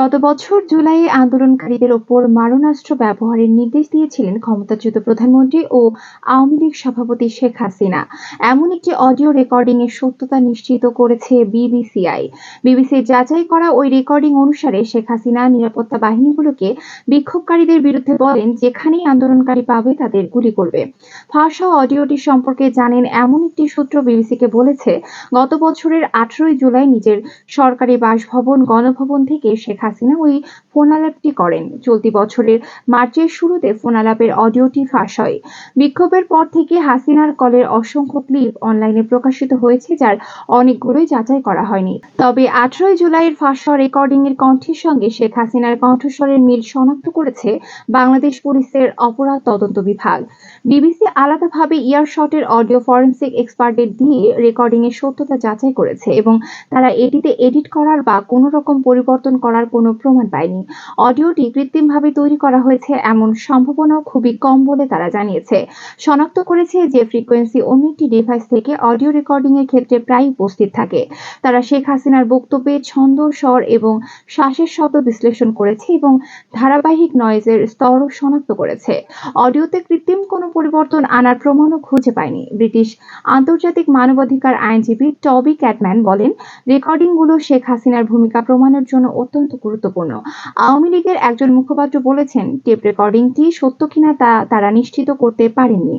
গত বছর জুলাইয়ে আন্দোলনকারীদের ওপর মারণাস্ত্র ব্যবহারের নির্দেশ দিয়েছিলেন ক্ষমতাচ্যুত প্রধানমন্ত্রী ও আওয়ামী লীগ সভাপতি শেখ হাসিনা। এমন একটি অডিও রেকর্ডিং এর সত্যতা নিশ্চিত করেছে বিবিসিআই। বিবিসির যাচাই করা ওই রেকর্ডিং অনুসারে শেখ হাসিনা নিরাপত্তা বাহিনীগুলোকে বিক্ষোভকারীদের বিরুদ্ধে বলেন, যেখানেই আন্দোলনকারী পাবে তাদের গুলি করবে। ফাঁস অডিওটি সম্পর্কে জানেন এমন একটি সূত্র বিবিসিকে বলেছে, গত বছরের আঠারোই জুলাই নিজের সরকারি বাসভবন, গণভবন থেকে শেখ হাসিনা ওই ফোনালাপটি করেন। চলতি বছরের মার্চের শুরুতে ফোনালাপের অডিওটি ফাঁস হয়। বিক্ষোভের পর থেকে হাসিনার কলের অসংখ্য ক্লিপ অনলাইনে প্রকাশিত হয়েছে, যার অনেকগুলোই যাচাই করা হয়নি। তবে আঠারোই জুলাইয়ের ফাঁস রেকর্ডিং এর কণ্ঠের সঙ্গে শেখ হাসিনার কণ্ঠস্বরের মিল শনাক্ত করেছে বাংলাদেশ পুলিশের অপরাধ তদন্ত বিভাগ। বিবিসি আলাদাভাবে ইয়ারশটের অডিও ফরেন্সিক এক্সপার্টদের দিয়ে রেকর্ডিং এর সত্যতা যাচাই করেছে এবং তারা এটিতে এডিট করার বা কোনো রকম পরিবর্তন করার কোনো প্রমাণ পায়নি। অডিওটি কৃত্রিমভাবে তৈরি করা হয়েছে এমন সম্ভাবনাও খুবই কম বলে তারা জানিয়েছে। শনাক্ত করেছে যে ফ্রিকোয়েন্সি অন্য একটি ডিভাইস থেকে অডিও রেকর্ডিং এর ক্ষেত্রে প্রায় উপস্থিত থাকে। তারা শেখ হাসিনার বক্তব্যে ছন্দ, স্বর এবং শ্বাসের শব্দ বিশ্লেষণ করেছে এবং ধারাবাহিক নয়েজের স্তরও শনাক্ত করেছে। অডিওতে কৃত্রিম কোনো পরিবর্তন আনার প্রমাণও খুঁজে পায়নি। ব্রিটিশ আন্তর্জাতিক মানবাধিকার আইনজীবী টবি ক্যাটম্যান বলেন রেকর্ডিংগুলো শেখ হাসিনার ভূমিকা প্রমাণের জন্য অত্যন্ত গুরুত্বপূর্ণ। আওয়ামী লীগের একজন মুখপাত্র বলেছেন, টেপ রেকর্ডিংটি সত্য কিনা তা তারা নিশ্চিত করতে পারেননি।